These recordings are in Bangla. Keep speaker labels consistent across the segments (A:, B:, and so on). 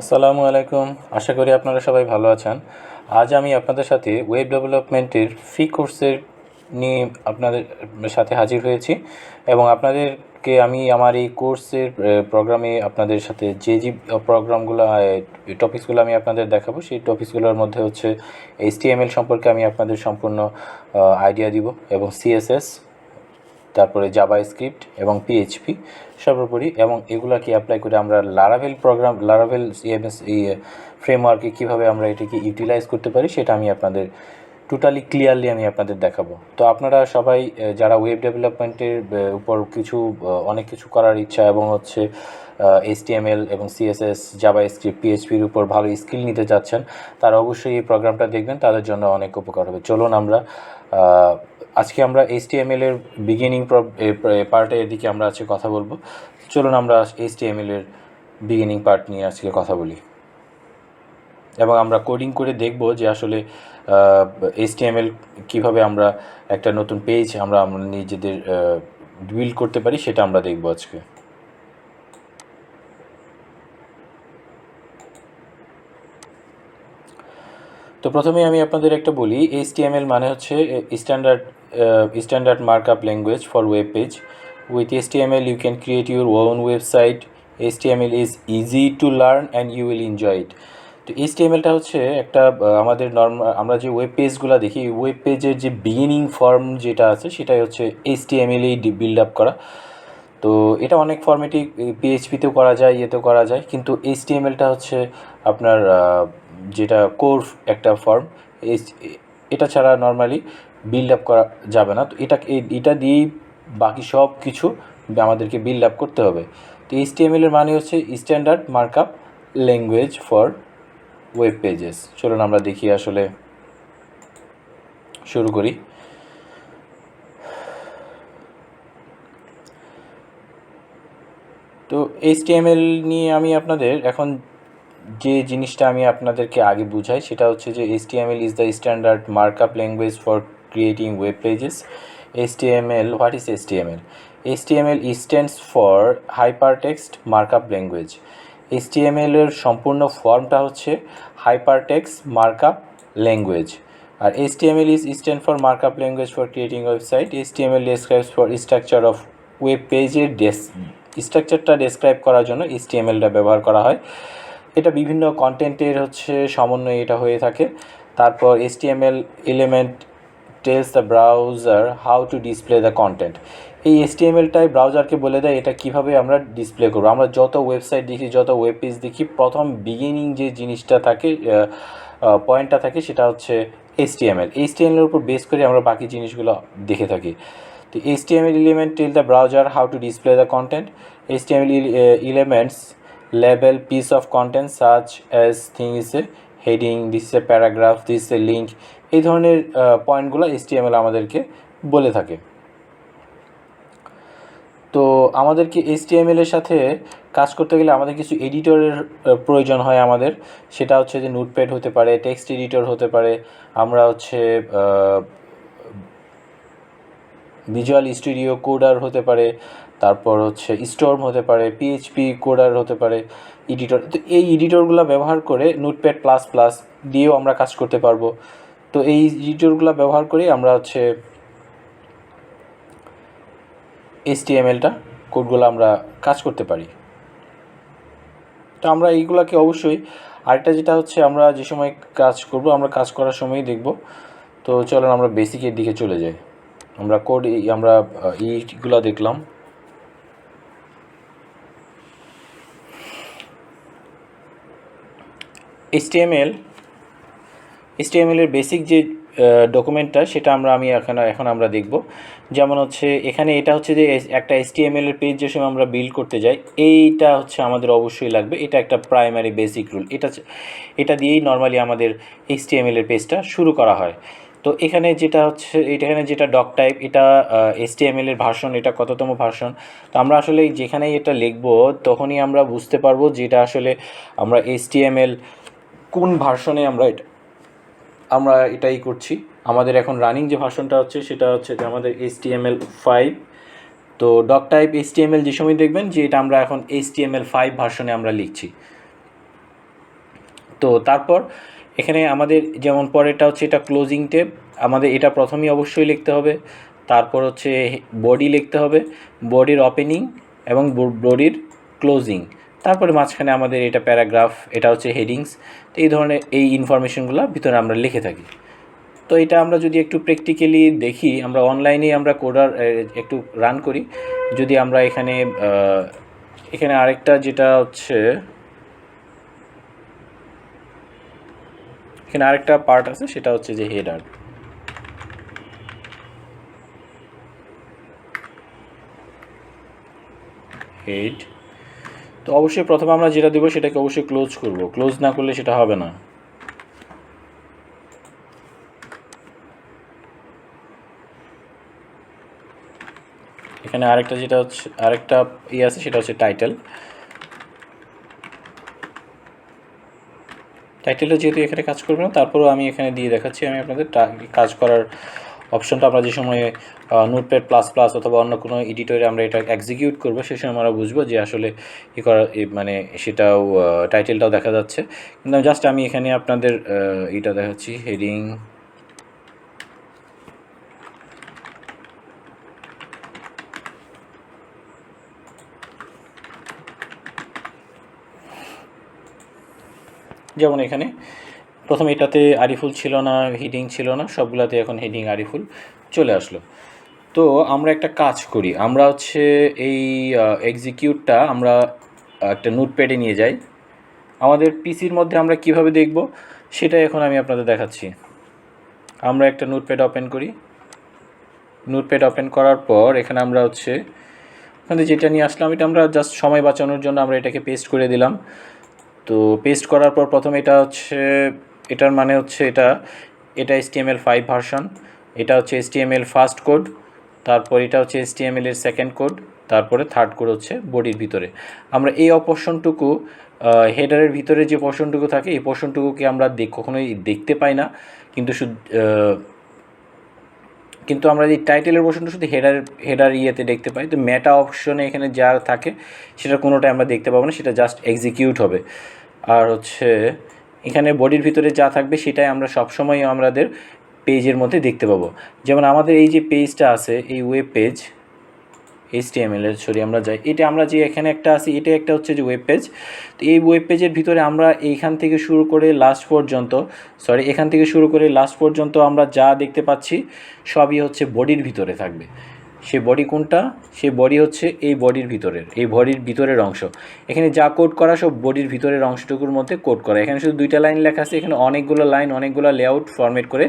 A: আসসালামু আলাইকুম। আশা করি আপনারা সবাই ভালো আছেন। আজ আমি আপনাদের সাথে ওয়েব ডেভেলপমেন্টের ফ্রি কোর্সের নিয়ে আপনাদের সাথে হাজির হয়েছি এবং আপনাদেরকে আমি আমার এই কোর্সের প্রোগ্রামে আপনাদের সাথে যে যে প্রোগ্রামগুলো টপিকসগুলো আমি আপনাদের দেখাবো, সেই টপিকসগুলোর মধ্যে হচ্ছে এইচটিএমএল সম্পর্কে আমি আপনাদের সম্পূর্ণ আইডিয়া দিব এবং সিএসএস তারপরে জাভা স্ক্রিপ্ট এবং পিএইচপি সর্বোপরি, এবং এগুলাকে অ্যাপ্লাই করে আমরা লারাভেল প্রোগ্রাম লারাভেল ইএমএস ফ্রেমওয়ার্কে কীভাবে আমরা এটাকে ইউটিলাইজ করতে পারি সেটা আমি আপনাদের টোটালি ক্লিয়ারলি আমি আপনাদের দেখাবো। তো আপনারা সবাই যারা ওয়েব ডেভেলপমেন্টের উপর কিছু অনেক কিছু করার ইচ্ছা এবং হচ্ছে এইচটিএমএল এবং সিএসএস জাবা স্ক্রিপ্ট পিএইচপির উপর ভালো স্কিল নিতে যাচ্ছেন তারা অবশ্যই এই প্রোগ্রামটা দেখবেন, তাদের জন্য অনেক উপকার হবে। চলুন আমরা আজকে আমরা এইচটিএমএল এর বিগিনিং পার্টের দিকে আমরা আজকে কথা বলব। চলুন আমরা এইচটিএমএল এর বিগিনিং পার্ট নিয়ে আজকে কথা বলি। এবং আমরা কোডিং করে দেখব যে আসলে এইচটিএমএল কীভাবে আমরা একটা নতুন পেজ আমরা আমরা নিজেদের বিল্ড করতে পারি, সেটা আমরা দেখব আজকে। তো প্রথমে আমি আপনাদের একটা বলি এইচটিএমএল মানে হচ্ছে standard standard markup language for web page with HTML you can create your own website HTML is easy to learn and you will enjoy it তো এইচটিএমএলটা হচ্ছে একটা আমাদের নর্মাল আমরা যে ওয়েব পেজগুলো দেখি ওয়েব পেজের যে বিগিনিং ফর্ম যেটা আছে, সেটাই হচ্ছে এইচটিএমএলেই বিল্ড আপ করা। তো এটা অনেক ফর্মেটই পিএইচপিতেও করা যায়, ইয়েতেও করা যায়, কিন্তু এইচটিএমএলটা হচ্ছে আপনার যেটা কোর একটা ফর্ম এটা ছাড়া নর্মালি বিল্ড আপ করা যাবে না। তো এটা এটা দিয়েই বাকি সব কিছু আমাদেরকে বিল্ড আপ করতে হবে। তো এইচটিএমএল এর মানে হচ্ছে standard markup language for web pages চলুন আমরা দেখি আসলে শুরু করি। তো এইচটিএমএল নিয়ে আমি আপনাদের এখন যে জিনিসটা আমি আপনাদেরকে আগে বুঝাই, সেটা হচ্ছে যে HTML is the standard markup language for creating web pages HTML what is HTML HTML stands for hypertext markup language HTML এর সম্পূর্ণ ফর্মটা হচ্ছে hypertext markup language R HTML is stand for markup language for creating website HTML describes for structure of web পেজের ডেস স্ট্রাকচারটা ডেসক্রাইব করার জন্য এইচটিএমএলটা ব্যবহার করা হয়। এটা বিভিন্ন কন্টেন্টের হচ্ছে সমন্বয়ে এটা হয়ে থাকে। তারপর HTML element tells the browser how to display the content এই এইচটিএমএলটাই ব্রাউজারকে বলে দেয় এটা কীভাবে আমরা ডিসপ্লে করব। আমরা যত ওয়েবসাইট দেখি যত ওয়েব পেজ দেখি প্রথম বিগিনিং যে জিনিসটা থাকে পয়েন্টটা থাকে সেটা হচ্ছে এইচটিএমএল এইচটিএমএলের উপর বেস করে আমরা বাকি জিনিসগুলো দেখে থাকি। তো HTML element tell the browser how to display the content. HTML el- uh, elements label piece of content such as thing is a heading, paragraph is a paragraph, এই ধরনের পয়েন্টগুলো HTML আমাদেরকে বলে থাকে। তো আমাদেরকে HTML এর সাথে কাজ করতে গেলে আমাদের কিছু এডিটরের প্রয়োজন হয় আমাদের। সেটা হচ্ছে যে নোটপ্যাড হতে পারে টেক্সট এডিটর হতে পারে, আমরা হচ্ছে ভিজুয়াল স্টুডিও কোডার হতে পারে, তারপর হচ্ছে স্টর্ম হতে পারে পিএইচপি কোডার হতে পারে এডিটর তো এই এডিটরগুলো ব্যবহার করে নোটপ্যাড প্লাস প্লাস দিয়েও আমরা কাজ করতে পারব। তো এই এডিটরগুলো ব্যবহার করেই আমরা হচ্ছে এইচটিএমএলটা কোডগুলো আমরা কাজ করতে পারি। তো আমরা এইগুলাকে অবশ্যই আরেকটা যেটা হচ্ছে আমরা যে সময় কাজ করব আমরা কাজ করার সময়ই দেখব। তো চলুন আমরা বেসিকের দিকে চলে যাই। আমরা কোড আমরা আহ, এইগুলো দেখলাম। এইচটিএমএল এর বেসিক যে ডকুমেন্টটা সেটা আমরা, আমি এখন এখন আমরা দেখব। যেমন হচ্ছে, এখানে এটা হচ্ছে যে একটা এইচটিএমএল এর পেজ যে সময় আমরা বিল্ড করতে যাই, এইটা হচ্ছে আমাদের অবশ্যই লাগবে। এটা একটা প্রাইমারি বেসিক রুল এটা এটা দিয়েই নর্মালি আমাদের এইচটিএমএল এর পেজটা শুরু করা হয়। তো এখানে যেটা হচ্ছে, এখানে যেটা ডক টাইপ এটা এইচটিএমএল এর ভার্সন এটা কততম ভার্সন তো আমরা আসলে যেখানেই এটা লিখব, তখনই আমরা বুঝতে পারব যে এটা আসলে আমরা এইচটিএমএল কোন ভার্সনে আমরা এটা আমরা এটাই করছি। আমাদের এখন রানিং যে ভার্সনটা হচ্ছে, সেটা হচ্ছে যে আমাদের H T M L five তো doctype H T M L যে সময় দেখবেন, যে এটা আমরা এখন H T M L five ভার্সনে আমরা লিখছি। তো তারপর এখানে আমাদের যেমন পরেরটা হচ্ছে এটা ক্লোজিং টেপ আমাদের এটা প্রথমেই অবশ্যই লিখতে হবে। তারপর হচ্ছে বডি লিখতে হবে। বডির ওপেনিং এবং বডির ক্লোজিং তারপরে মাঝখানে আমাদের এটা প্যারাগ্রাফ, এটা হচ্ছে হেডিংস, তো এই ধরনের এই ইনফরমেশনগুলো ভিতরে আমরা লিখে থাকি। তো এটা আমরা যদি একটু প্র্যাকটিক্যালি দেখি, আমরা অনলাইনে আমরা কোডার একটু রান করি। যদি আমরা এখানে এখানে আরেকটা যেটা হচ্ছে, এখানে আরেকটা পার্ট আছে, সেটা হচ্ছে যে হেড হেডার। হেড তো অবশ্যই প্রথমে আমরা যেটা দেবো সেটাকে অবশ্যই ক্লোজ করব। ক্লোজ না করলে সেটা হবে না। এখানে আরেকটা যেটা হচ্ছে, আরেকটা ইয়ে আছে, সেটা হচ্ছে টাইটেল টাইটেলটা যেহেতু এখানে কাজ করবে না, তারপরেও আমি এখানে দিয়ে দেখাচ্ছি, আমি আপনাদের কাজ করার অপশনটা আমরা যে সময়ে নোটপ্যাড প্লাস প্লাস অথবা অন্য কোনো এডিটরে আমরা এটা এক্সিকিউট করব সেই সময় আমরা বুঝব যে আসলে ই করা মানে সেটাও টাইটেলটাও দেখা যাচ্ছে। কিন্তু জাস্ট আমি এখানে আপনাদের এটা দেখাচ্ছি হেডিং যেমন এখানে প্রথমে এটাতে আরিফুল ছিল না হেডিং ছিল না, সবগুলাতে এখন হেডিং আরিফুল চলে আসলো। তো আমরা একটা কাজ করি, আমরা হচ্ছে এই এক্সিকিউটটা আমরা একটা নোটপ্যাডে নিয়ে যাই। আমাদের পিসির মধ্যে আমরা কীভাবে দেখব সেটা এখন আমি আপনাদের দেখাচ্ছি। আমরা একটা নোটপ্যাড ওপেন করি। নোটপ্যাড ওপেন করার পর এখানে আমরা হচ্ছে ওখানে যেটা নিয়ে আসলাম, এটা আমরা জাস্ট সময় বাঁচানোর জন্য আমরা এটাকে পেস্ট করে দিলাম। তো পেস্ট করার পর প্রথমে এটা হচ্ছে এটার মানে হচ্ছে এটা এটা এসটিএমএল ফাইভ ভার্সন এটা হচ্ছে এসটিএমএল ফার্স্ট কোড তারপর এটা হচ্ছে এসটিএমএল এর সেকেন্ড কোড তারপরে থার্ড কোড হচ্ছে বডির ভিতরে। আমরা এই অপশনটুকু হেডারের ভিতরে যে পোর্শনটুকু থাকে, এই পোর্শনটুকুকে আমরা কখনোই দেখতে পাই না। কিন্তু কিন্তু আমরা এই টাইটেলের পোর্শনটা শুধু হেডার হেডার ইয়েতে দেখতে পাই। তো মেটা অপশনে এখানে যা থাকে সেটা কোনোটাই আমরা দেখতে পাবো না, সেটা জাস্ট এক্সিকিউট হবে। আর হচ্ছে এখানে বডির ভিতরে যা থাকবে সেটাই আমরা সবসময় আমাদের পেজের মধ্যে দেখতে পাবো। যেমন আমাদের এই যে পেজটা আছে, এই ওয়েব পেজ এইচটিএমএল এর সরি আমরা যাই। এটা আমরা যে এখানে একটা আছি, এটা একটা হচ্ছে যে ওয়েব পেজ তো এই ওয়েব পেজের ভিতরে আমরা এইখান থেকে শুরু করে লাস্ট পর্যন্ত সরি এখান থেকে শুরু করে লাস্ট পর্যন্ত আমরা যা দেখতে পাচ্ছি, সবই হচ্ছে বডির ভিতরে থাকবে। সে বডি কোনটা? সে বডি হচ্ছে এই বডির ভিতরের, এই বডির ভিতরের অংশ। এখানে যা কোড করা, সব বডির ভিতরের অংশটুকুর মধ্যে কোড করা। এখানে শুধু দুইটা লাইন লেখা আছে, এখানে অনেকগুলো লাইন অনেকগুলো লেআউট ফরম্যাট করে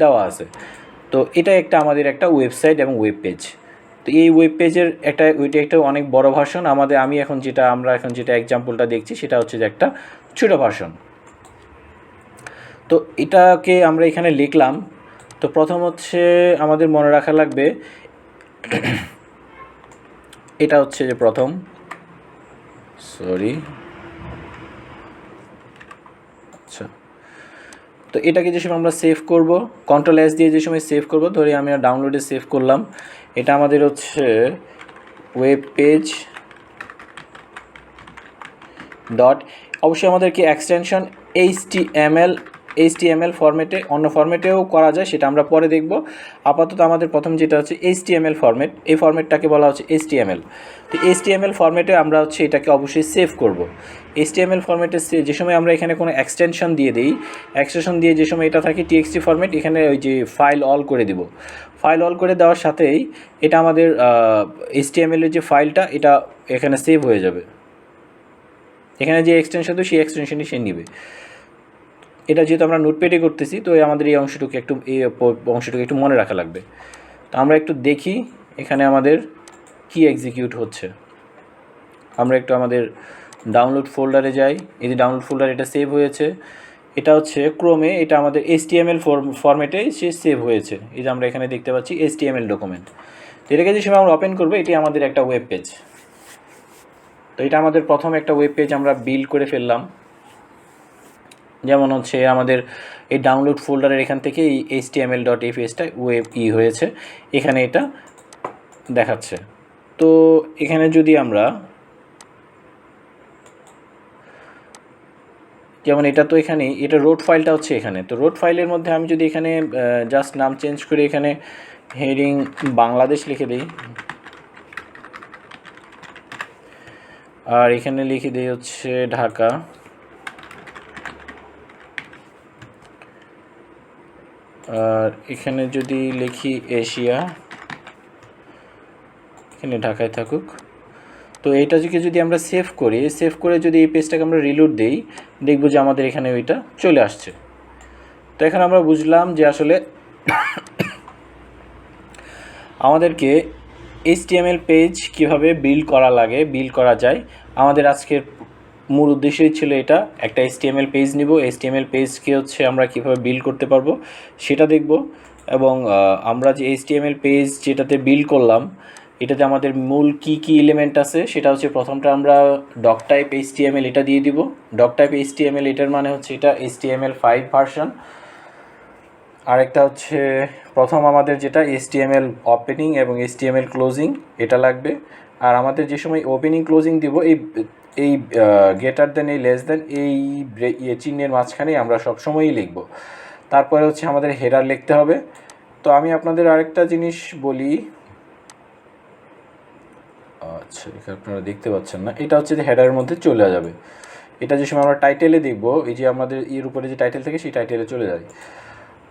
A: দেওয়া আছে। তো এটা একটা আমাদের একটা ওয়েবসাইট এবং ওয়েব পেজ তো এই ওয়েব পেজের একটা, ওইটা একটা অনেক বড় ভার্সন আমাদের, আমি এখন যেটা, আমরা এখন যেটা এক্সাম্পলটা দেখছি, সেটা হচ্ছে যে একটা ছোটো ভার্সন তো এটাকে আমরা এখানে লিখলাম। তো প্রথম হচ্ছে, আমাদের মনে রাখা লাগবে এটা হচ্ছে যে প্রথম। সরি আচ্ছা। তো এটাকে যে সময় আমরা সেভ করব কন্ট্রোল এস দিয়ে যে সময় সেভ করব, ধরি আমি ডাউনলোডে সেভ করলাম। এটা আমাদের হচ্ছে ওয়েব পেজ ডট অবশ্যই আমাদেরকে extension H T M L H T M L ফরম্যাটে অন্য ফরম্যাটেও করা যায়, সেটা আমরা পরে দেখব। আপাতত আমাদের প্রথম যেটা হচ্ছে H T M L format এই ফরম্যাটটাকে বলা হচ্ছে এইচ টি এম এল তো এইচ টি এম এল ফরম্যাটে আমরা হচ্ছে এটাকে অবশ্যই সেভ করব। এইচ টি এম এল ফরম্যাটে যে সময় আমরা এখানে কোনো এক্সটেনশন দিয়ে দিই এক্সটেনশন দিয়ে যে সময় এটা থাকে টিএক্সটি ফরম্যাট এখানে ওই যে ফাইল অল করে দিব। ফাইল অল করে দেওয়ার সাথেই এটা আমাদের এইচ টি এম এলের যে ফাইলটা এটা এখানে সেভ হয়ে যাবে। এখানে যে এক্সটেনশন তো সেই এক্সটেনশনই সে নেবে। এটা যেহেতু আমরা নোটপ্যাডে করতেছি, তো আমাদের এই অংশটুকু একটু, এই অংশটুকু একটু মনে রাখা লাগবে। তো আমরা একটু দেখি এখানে আমাদের কি এক্সিকিউট হচ্ছে। আমরা একটু আমাদের ডাউনলোড ফোল্ডারে যাই। এই যে ডাউনলোড ফোল্ডার এটা সেভ হয়েছে। এটা হচ্ছে ক্রোমে এটা আমাদের এস টি এম এল ফরম্যাটে সে সেভ হয়েছে। এই যে আমরা এখানে দেখতে পাচ্ছি H T M L document তো এটাকে যে সময় আমরা ওপেন করব, এটি আমাদের একটা ওয়েব পেজ তো এটা আমাদের প্রথম একটা ওয়েব পেজ আমরা বিল্ড করে ফেললাম। যেমন হচ্ছে আমাদের এই ডাউনলোড ফোল্ডারের এখান থেকে এই H T M L dot এফএসটা web ই হয়েছে। এখানে এটা দেখাচ্ছে। তো এখানে যদি আমরা যেমন এটা তো এখানে, এটা রোড ফাইলটা হচ্ছে এখানে। তো রোড ফাইলের মধ্যে আমি যদি এখানে জাস্ট নাম চেঞ্জ করে এখানে হেডিং বাংলাদেশ লিখে দিই। আর এখানে লিখে দিই হচ্ছে ঢাকা। আর এখানে যদি লিখি এশিয়া, এখানে ঢাকায় থাকুক। তো এইটাকে যদি আমরা সেভ করি সেভ করে যদি এই পেজটাকে আমরা রিলোড দিই, দেখব যে আমাদের এখানে ওইটা চলে আসছে। তো এখন আমরা বুঝলাম যে আসলে আমাদেরকে এইচটিএমএল পেজ কীভাবে বিল্ড করা লাগে বিল্ড করা যায়। আমাদের আজকের মূল উদ্দেশ্যই ছিল এটা, একটা এইচটিএমএল পেজ নিব। এইচটিএমএল পেজকে হচ্ছে আমরা কীভাবে বিল্ড করতে পারব সেটা দেখব এবং আমরা যে এইচটিএমএল পেজ যেটাতে বিল্ড করলাম, এটাতে আমাদের মূল কি কি এলিমেন্ট আছে সেটা হচ্ছে প্রথমটা আমরা ডক টাইপ এইচটিএমএল এটা দিয়ে দিব। ডক টাইপ এইচটিএমএল এটার মানে হচ্ছে এটা এইচটিএমএল ফাইভ ভার্সন আরেকটা হচ্ছে প্রথম আমাদের যেটা এসটিএমএল ওপেনিং এবং এসটিএমএল ক্লোজিং এটা লাগবে। আর আমাদের যে সময় ওপেনিং ক্লোজিং দিব, এই এই গেটার দেন এই লেস দেন এই চিহ্নের মাঝখানেই আমরা সবসময়ই লিখব। তারপরে হচ্ছে আমাদের হেডার লিখতে হবে। তো আমি আপনাদের আরেকটা জিনিস বলি। আচ্ছা এখানে আপনারা দেখতে পাচ্ছেন না। এটা হচ্ছে যে হেডারের মধ্যে চলে যাবে। এটা যে সময় আমরা টাইটেলে দেখব, এই যে আমাদের এর উপরে যে টাইটেল থাকে, সেই টাইটেলে চলে যায়।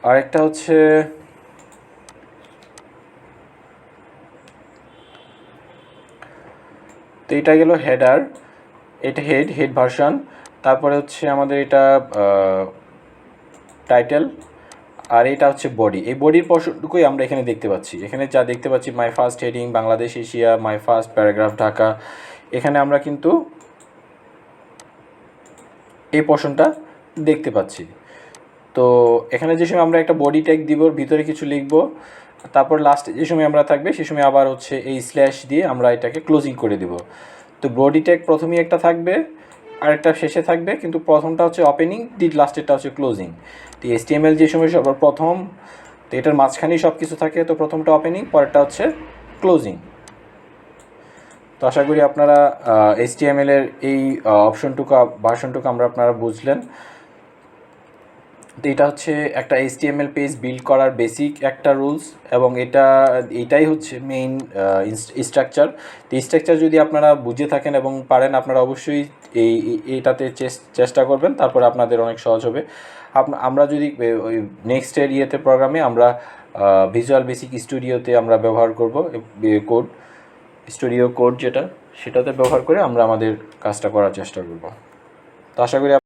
A: আরেকটা হচ্ছে তো এটা গেল হেডার এটা হেড হেড ভার্সন তারপরে হচ্ছে আমাদের এটা টাইটেল আর এটা হচ্ছে বডি এই বডির পর্শনটুকুই আমরা এখানে দেখতে পাচ্ছি। এখানে যা দেখতে পাচ্ছি my first heading Bangladesh Asia my first paragraph Dhaka এখানে আমরা কিন্তু এই পর্শনটা দেখতে পাচ্ছি। তো এখানে যে সময় আমরা একটা বডি ট্যাগ দিব, ভিতরে কিছু লিখব, তারপর লাস্টে যে সময় আমরা থাকবে, সে সময় আবার হচ্ছে এই স্ল্যাশ দিয়ে আমরা এটাকে ক্লোজিং করে দিব। তো বডি ট্যাগ প্রথমেই একটা থাকবে, আরেকটা শেষে থাকবে, কিন্তু প্রথমটা হচ্ছে ওপেনিং দি লাস্টেরটা হচ্ছে ক্লোজিং তো এসটিএমএল যে সময় সবার প্রথম, তো এটার মাঝখানেই সব কিছু থাকে, তো প্রথমটা ওপেনিং পরেরটা হচ্ছে ক্লোজিং তো আশা করি আপনারা এসটিএমএল এর এই অপশনটুকু ভার্সনটুকু আমরা আপনারা বুঝলেন। এটা হচ্ছে একটা এইচটিএমএল পেজ বিল্ড করার বেসিক একটা রুলস এবং এটা, এটাই হচ্ছে মেইন স্ট্রাকচার তো স্ট্রাকচার যদি আপনারা বুঝে থাকেন এবং পারেন, আপনারা অবশ্যই এই, এটাতে চেষ্টা করবেন, তারপরে আপনাদের অনেক সহজ হবে। আমরা যদি ওই নেক্সট এর ইয়েতে প্রোগ্রামে আমরা ভিজুয়াল বেসিক স্টুডিওতে আমরা ব্যবহার করব কোড স্টুডিও কোড যেটা, সেটাতে ব্যবহার করে আমরা আমাদের কাজটা করার চেষ্টা করব। তো আশা করি